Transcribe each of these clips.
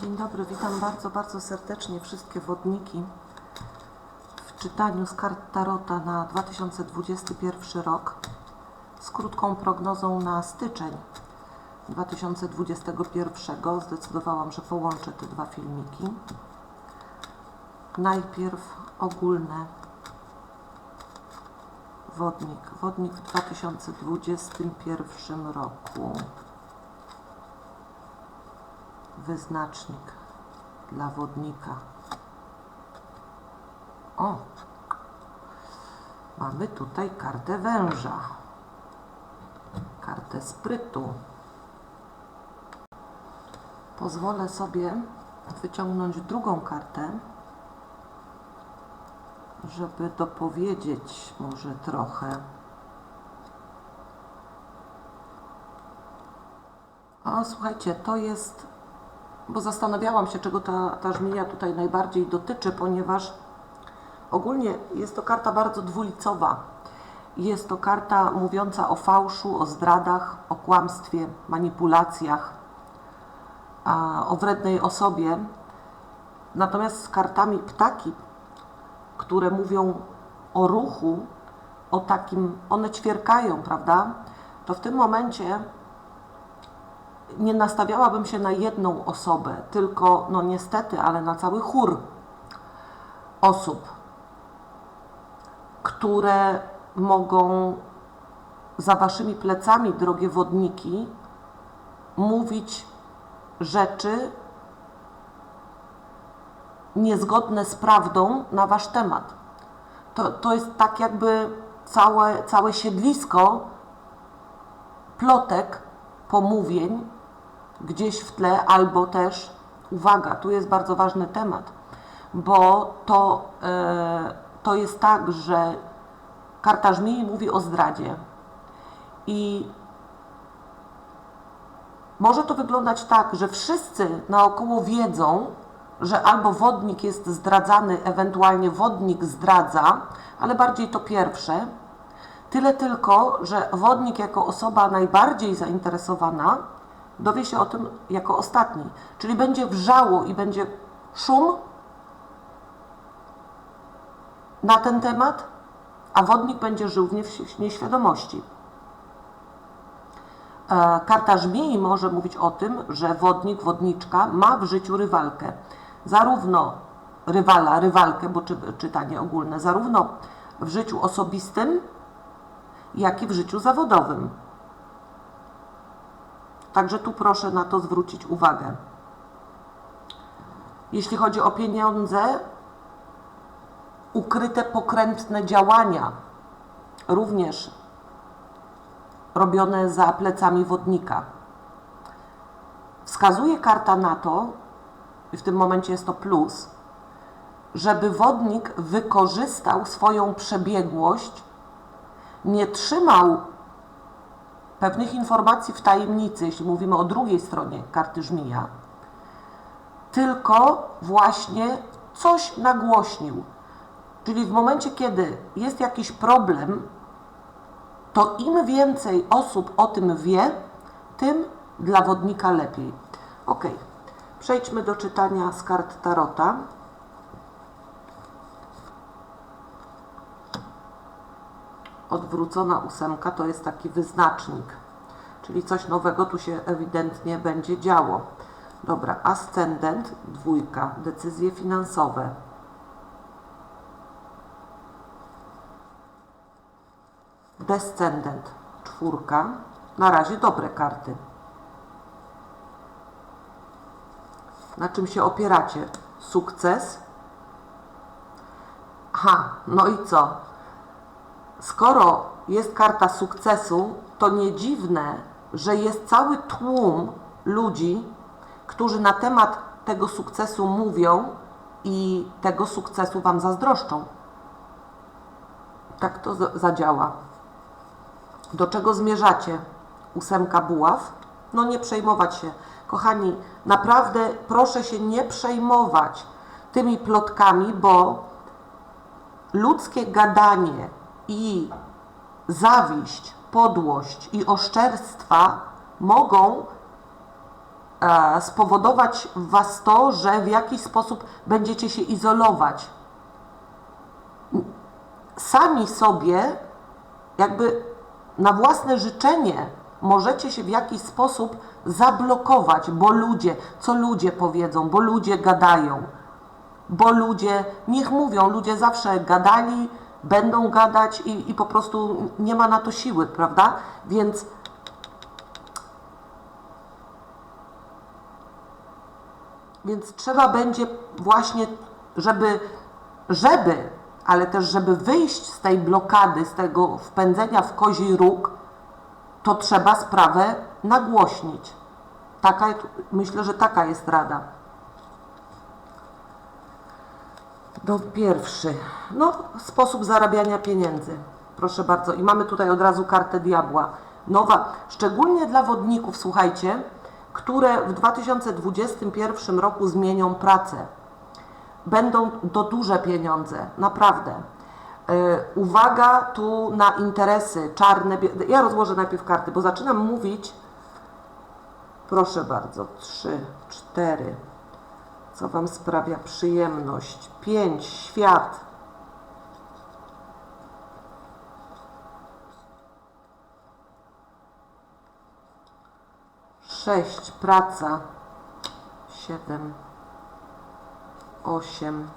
Dzień dobry, witam bardzo, bardzo serdecznie wszystkie wodniki w czytaniu z kart Tarota na 2021 rok z krótką prognozą na styczeń 2021. Zdecydowałam, że połączę te dwa filmiki. Najpierw ogólne wodnik. Wodnik w 2021 roku. Wyznacznik dla wodnika. O! Mamy tutaj kartę węża, kartę sprytu. Pozwolę sobie wyciągnąć drugą kartę, żeby dopowiedzieć może trochę. O, słuchajcie, to jest bo zastanawiałam się, czego ta, ta żmija tutaj najbardziej dotyczy, ponieważ ogólnie jest to karta bardzo dwulicowa. Jest to karta mówiąca o fałszu, o zdradach, o kłamstwie, manipulacjach, o wrednej osobie. Natomiast z kartami ptaki, które mówią o ruchu, o takim, one ćwierkają, prawda? To w tym momencie nie nastawiałabym się na jedną osobę, tylko no niestety, ale na cały chór osób, które mogą za waszymi plecami, drogie wodniki, mówić rzeczy niezgodne z prawdą na wasz temat. To, to jest tak jakby całe, całe siedlisko plotek, pomówień, gdzieś w tle, albo też, uwaga, tu jest bardzo ważny temat, bo to, e, to jest tak, że karta żmii mówi o zdradzie. I może to wyglądać tak, że wszyscy naokoło wiedzą, że albo wodnik jest zdradzany, ewentualnie wodnik zdradza, ale bardziej to pierwsze. Tyle tylko, że wodnik jako osoba najbardziej zainteresowana dowie się o tym jako ostatni. Czyli będzie wrzało i będzie szum na ten temat, a wodnik będzie żył w nieświadomości. E, karta żmii może mówić o tym, że wodnik, wodniczka ma w życiu rywalkę. Zarówno rywala, rywalkę, bo czy, czytanie ogólne, zarówno w życiu osobistym, jak i w życiu zawodowym. Także tu proszę na to zwrócić uwagę. Jeśli chodzi o pieniądze, ukryte pokrętne działania, również robione za plecami wodnika. Wskazuje karta na to, i w tym momencie jest to plus, żeby wodnik wykorzystał swoją przebiegłość, nie trzymał pewnych informacji w tajemnicy, jeśli mówimy o drugiej stronie karty żmija, tylko właśnie coś nagłośnił. Czyli w momencie, kiedy jest jakiś problem, to im więcej osób o tym wie, tym dla wodnika lepiej. Ok, przejdźmy do czytania z kart Tarota. Odwrócona ósemka to jest taki wyznacznik, czyli coś nowego tu się ewidentnie będzie działo. Dobra, ascendent, dwójka, decyzje finansowe. Descendent, czwórka, na razie dobre karty. Na czym się opieracie? Sukces? Aha, no i co? Skoro jest karta sukcesu, to nie dziwne, że jest cały tłum ludzi, którzy na temat tego sukcesu mówią i tego sukcesu Wam zazdroszczą. Tak to zadziała. Do czego zmierzacie? Ósemka buław? No nie przejmować się. Kochani, naprawdę proszę się nie przejmować tymi plotkami, bo ludzkie gadanie i zawiść, podłość i oszczerstwa mogą e, spowodować w Was to, że w jakiś sposób będziecie się izolować. Sami sobie, jakby na własne życzenie, możecie się w jakiś sposób zablokować, bo ludzie, co ludzie powiedzą, bo ludzie gadają, bo ludzie, niech mówią, ludzie zawsze gadali, będą gadać i, i po prostu nie ma na to siły, prawda? Więc Więc trzeba będzie właśnie, żeby, żeby, ale też żeby wyjść z tej blokady, z tego wpędzenia w kozi róg, to trzeba sprawę nagłośnić. Taka, myślę, że taka jest rada. Do pierwszy. No, sposób zarabiania pieniędzy. Proszę bardzo. I mamy tutaj od razu kartę diabła. Nowa, szczególnie dla wodników, słuchajcie, które w 2021 roku zmienią pracę. Będą to duże pieniądze, naprawdę. Yy, uwaga tu na interesy czarne. Ja rozłożę najpierw karty, bo zaczynam mówić. Proszę bardzo. Trzy, cztery. Co Wam sprawia przyjemność? Pięć. Świat. Sześć. Praca. Siedem. Osiem.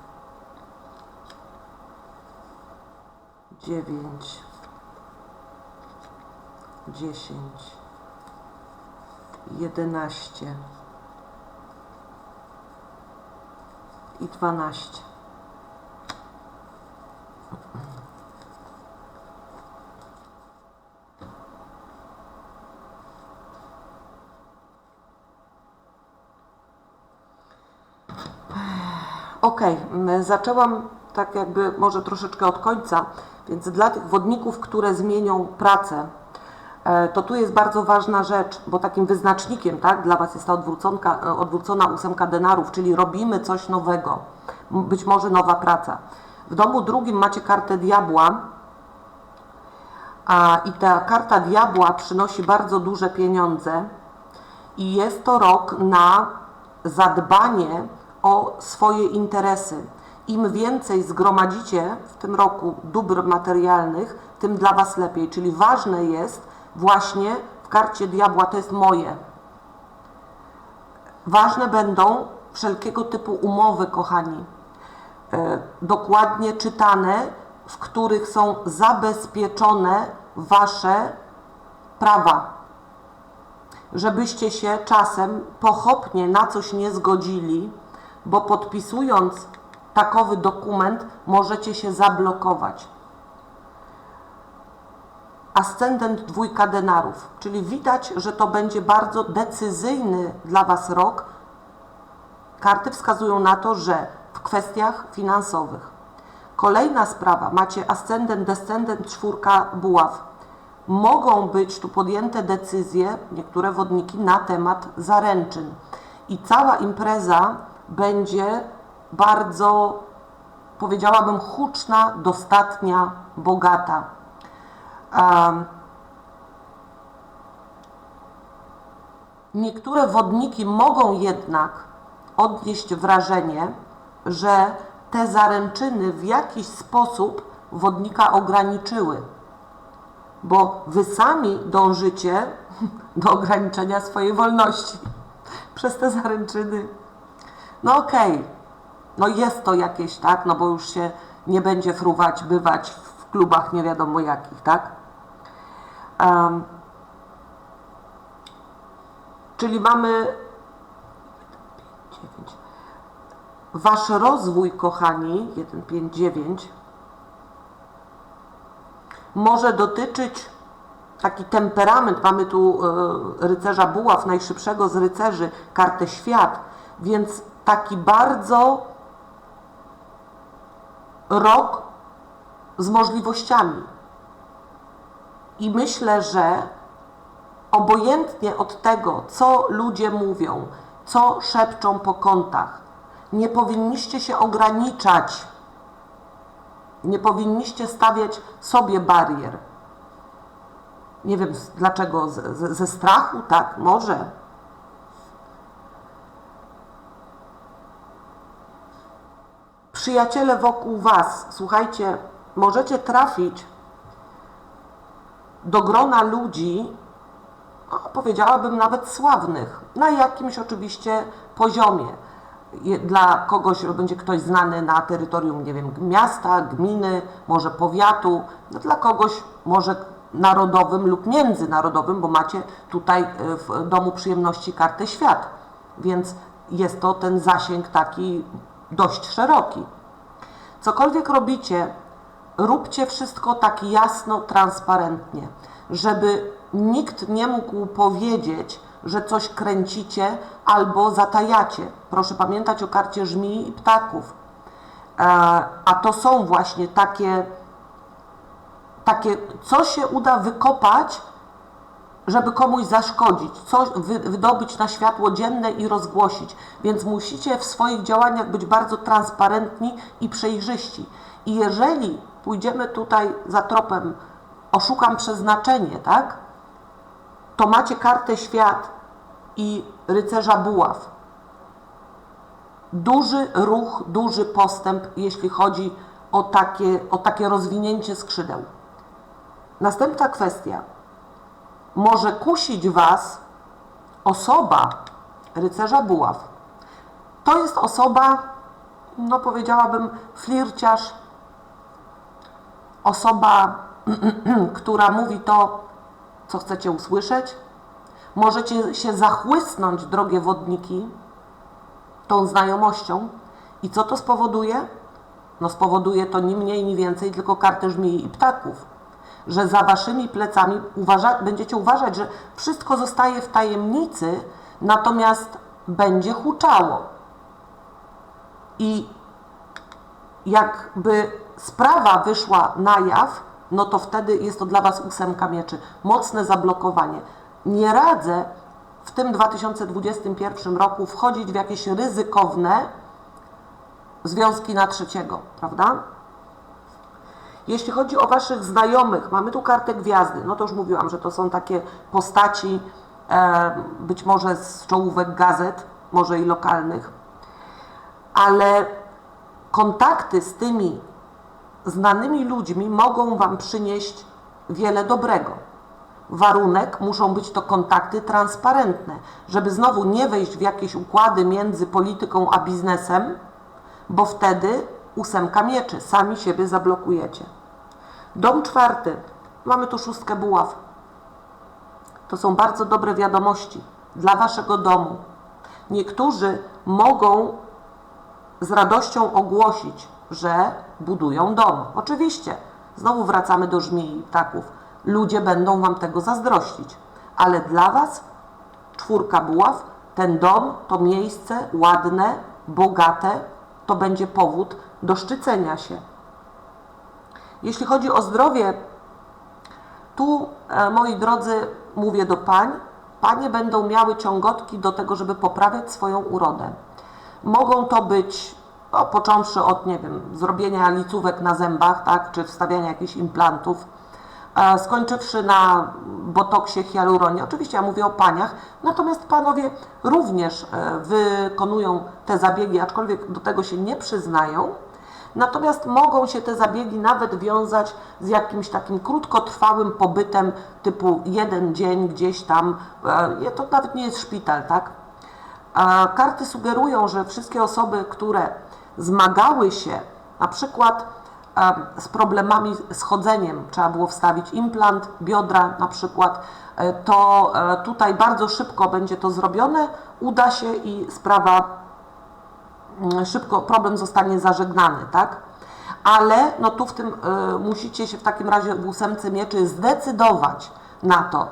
Dziewięć. Dziesięć. Jedenaście. I 12. Ok, zaczęłam tak jakby może troszeczkę od końca, więc dla tych wodników, które zmienią pracę, to tu jest bardzo ważna rzecz, bo takim wyznacznikiem tak, dla Was jest ta odwróconka, e, odwrócona ósemka denarów, czyli robimy coś nowego, być może nowa praca. W domu drugim macie kartę diabła a, i ta karta diabła przynosi bardzo duże pieniądze i jest to rok na zadbanie o swoje interesy. Im więcej zgromadzicie w tym roku dóbr materialnych, tym dla Was lepiej. Czyli ważne jest właśnie w karcie diabła, to jest moje. Ważne będą wszelkiego typu umowy, kochani. E, dokładnie czytane, w których są zabezpieczone Wasze prawa żebyście się czasem pochopnie na coś nie zgodzili, bo podpisując takowy dokument możecie się zablokować. Ascendent dwójka denarów, czyli widać, że to będzie bardzo decyzyjny dla Was rok. Karty wskazują na to, że w kwestiach finansowych. Kolejna sprawa, macie ascendent, descendent, czwórka buław mogą być tu podjęte decyzje, niektóre wodniki, na temat zaręczyn. I cała impreza będzie bardzo, powiedziałabym, huczna, dostatnia, bogata. Um, niektóre wodniki mogą jednak odnieść wrażenie, że te zaręczyny w jakiś sposób wodnika ograniczyły bo wy sami dążycie do ograniczenia swojej wolności przez te zaręczyny. No okej, no jest to jakieś, tak, no bo już się nie będzie fruwać, bywać w klubach nie wiadomo jakich, tak? Um, czyli mamy 9. Wasz rozwój, kochani, 1, 5, 9 może dotyczyć taki temperament. Mamy tu e, rycerza buław, najszybszego z rycerzy, kartę świat, więc taki bardzo rok z możliwościami. I myślę, że obojętnie od tego, co ludzie mówią, co szepczą po kątach, nie powinniście się ograniczać. Nie powinniście stawiać sobie barier. Nie wiem dlaczego, ze, ze strachu, tak, może, przyjaciele wokół Was, słuchajcie, możecie trafić do grona ludzi, no, powiedziałabym nawet sławnych, na jakimś oczywiście poziomie. Dla kogoś będzie ktoś znany na terytorium, nie wiem, miasta, gminy, może powiatu, no, dla kogoś może narodowym lub międzynarodowym, bo macie tutaj e, w Domu Przyjemności kartę świat, więc jest to ten zasięg taki dość szeroki. Cokolwiek robicie, róbcie wszystko tak jasno, transparentnie, żeby nikt nie mógł powiedzieć, że coś kręcicie albo zatajacie. Proszę pamiętać o karcie żmii i ptaków. E, A to są właśnie takie, takie, co się uda wykopać, żeby komuś zaszkodzić, coś wy, wydobyć na światło dzienne i rozgłosić. Więc musicie w swoich działaniach być bardzo transparentni i przejrzyści. I jeżeli pójdziemy tutaj za tropem, oszukam przeznaczenie, tak? To macie kartę świat i rycerza buław. Duży ruch, duży postęp, jeśli chodzi o takie, o takie rozwinięcie skrzydeł. Następna kwestia może kusić Was osoba rycerza buław. To jest osoba, no powiedziałabym, flirciarz, osoba, która mówi to, co chcecie usłyszeć. Możecie się zachłysnąć, drogie wodniki, tą znajomością. I co to spowoduje? No spowoduje to ni mniej, ni więcej, tylko kartę żmii i ptaków że za waszymi plecami uważa, będziecie uważać, że wszystko zostaje w tajemnicy, natomiast będzie huczało. I jakby sprawa wyszła na jaw, no to wtedy jest to dla was ósemka mieczy. Mocne zablokowanie. Nie radzę w tym 2021 roku wchodzić w jakieś ryzykowne związki na trzeciego, prawda? Jeśli chodzi o Waszych znajomych, mamy tu kartę gwiazdy. No to już mówiłam, że to są takie postaci, e, być może z czołówek gazet, może i lokalnych, ale kontakty z tymi znanymi ludźmi mogą Wam przynieść wiele dobrego. Warunek muszą być to kontakty transparentne, żeby znowu nie wejść w jakieś układy między polityką a biznesem, bo wtedy ósemka mieczy, sami siebie zablokujecie. Dom czwarty, mamy tu szóstkę buław. To są bardzo dobre wiadomości dla waszego domu. Niektórzy mogą z radością ogłosić, że budują dom. Oczywiście, znowu wracamy do żmii i ptaków. Ludzie będą wam tego zazdrościć, ale dla was czwórka buław, ten dom, to miejsce ładne, bogate, to będzie powód do szczycenia się. Jeśli chodzi o zdrowie, tu, e, moi drodzy, mówię do pań, panie będą miały ciągotki do tego, żeby poprawiać swoją urodę. Mogą to być, no, począwszy od, nie wiem, zrobienia licówek na zębach, tak, czy wstawiania jakichś implantów, e, skończywszy na botoksie, hialuronie. Oczywiście ja mówię o paniach, natomiast panowie również e, wykonują te zabiegi, aczkolwiek do tego się nie przyznają. Natomiast mogą się te zabiegi nawet wiązać z jakimś takim krótkotrwałym pobytem typu jeden dzień gdzieś tam. e, To nawet nie jest szpital, tak? A Karty sugerują, że wszystkie osoby, które zmagały się na przykład z problemami z chodzeniem, trzeba było wstawić implant biodra na przykład, e, to e, tutaj bardzo szybko będzie to zrobione, uda się i sprawa mm, szybko, problem zostanie zażegnany, tak? Ale no tu w tym y, musicie się w takim razie w ósemce mieczy zdecydować na to,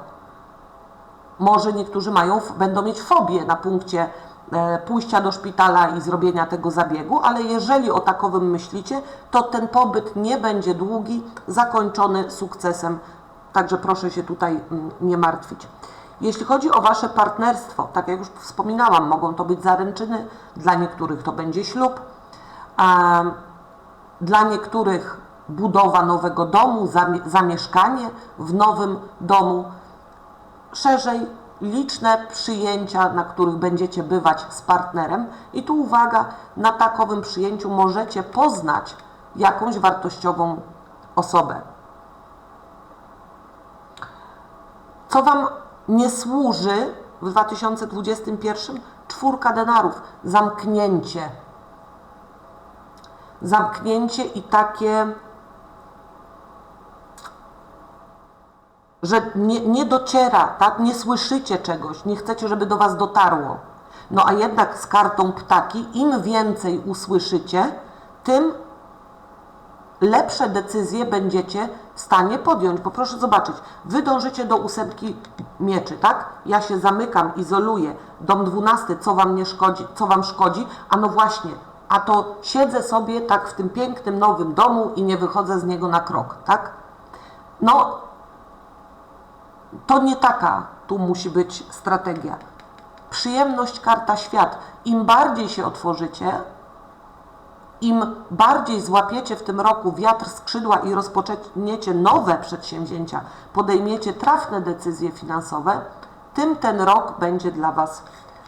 może niektórzy mają, będą mieć fobię na punkcie e, pójścia do szpitala i zrobienia tego zabiegu, ale jeżeli o takowym myślicie, to ten pobyt nie będzie długi, zakończony sukcesem. Także proszę się tutaj mm, nie martwić. Jeśli chodzi o Wasze partnerstwo, tak jak już wspominałam, mogą to być zaręczyny, dla niektórych to będzie ślub, dla niektórych budowa nowego domu, zamie- zamieszkanie w nowym domu szerzej liczne przyjęcia, na których będziecie bywać z partnerem. I tu uwaga, na takowym przyjęciu możecie poznać jakąś wartościową osobę. Co Wam nie służy w 2021? Czwórka denarów, zamknięcie. Zamknięcie i takie, że nie, nie dociera, tak? nie słyszycie czegoś, nie chcecie, żeby do Was dotarło. No a jednak z kartą ptaki, im więcej usłyszycie, tym lepsze decyzje będziecie w stanie podjąć. Bo proszę zobaczyć, wy dążycie do ósemki mieczy, tak? Ja się zamykam, izoluję. Dom dwunasty, co wam nie szkodzi, co wam szkodzi? A no właśnie, a to siedzę sobie tak w tym pięknym nowym domu i nie wychodzę z niego na krok, tak? No, to nie taka tu musi być strategia. Przyjemność, karta świat. Im bardziej się otworzycie, im bardziej złapiecie w tym roku wiatr skrzydła i rozpoczniecie nowe przedsięwzięcia, podejmiecie trafne decyzje finansowe, tym ten rok będzie dla Was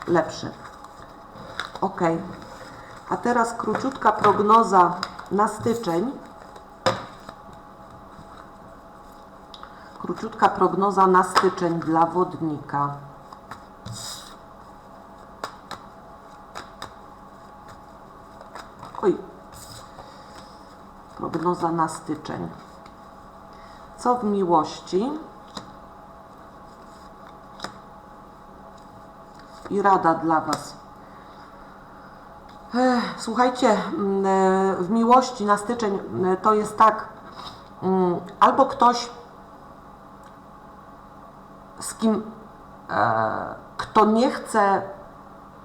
lepszy. Ok. A teraz króciutka prognoza na styczeń. Króciutka prognoza na styczeń dla wodnika. Oj. Prognoza na styczeń. Co w miłości? I rada dla Was. Słuchajcie, mm, e, w miłości na styczeń mm, to jest tak, mm, albo ktoś, z kim, e, kto nie chce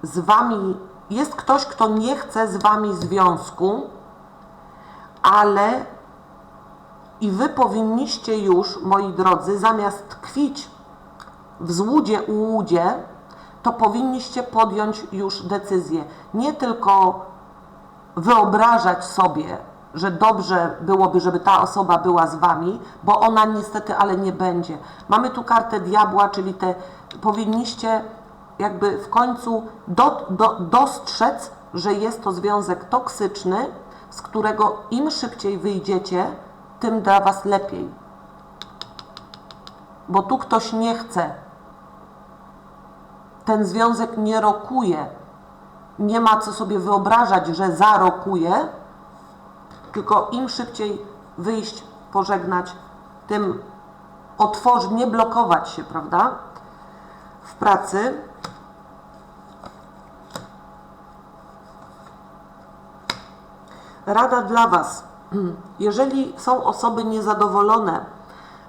z Wami, jest ktoś, kto nie chce z Wami związku, ale i Wy powinniście już, moi drodzy, zamiast tkwić w złudzie, ułudzie, to powinniście podjąć już decyzję. Nie tylko wyobrażać sobie, że dobrze byłoby, żeby ta osoba była z wami, bo ona niestety, ale nie będzie. Mamy tu kartę diabła, czyli te powinniście jakby w końcu do, do, dostrzec, że jest to związek toksyczny, z którego im szybciej wyjdziecie, tym dla was lepiej. Bo tu ktoś nie chce ten związek nie rokuje. Nie ma co sobie wyobrażać, że zarokuje, tylko im szybciej wyjść, pożegnać, tym otworzyć, nie blokować się, prawda? W pracy. Rada dla Was. Jeżeli są osoby niezadowolone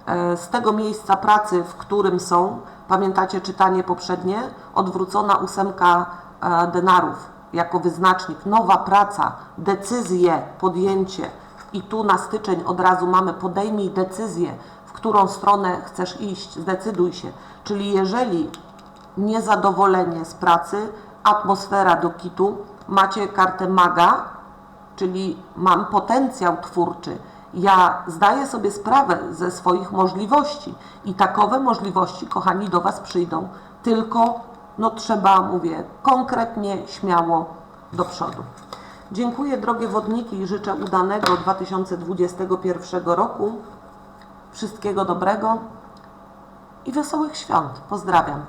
e, z tego miejsca pracy, w którym są, pamiętacie czytanie poprzednie, odwrócona ósemka e, denarów jako wyznacznik, nowa praca, decyzje, podjęcie i tu na styczeń od razu mamy podejmij decyzję, w którą stronę chcesz iść, zdecyduj się. Czyli jeżeli niezadowolenie z pracy, atmosfera do kitu, macie kartę maga, czyli mam potencjał twórczy. Ja zdaję sobie sprawę ze swoich możliwości i takowe możliwości, kochani, do Was przyjdą, tylko no trzeba, mówię, konkretnie, śmiało do przodu. Dziękuję drogie wodniki i życzę udanego 2021 roku. Wszystkiego dobrego i wesołych świąt. Pozdrawiam.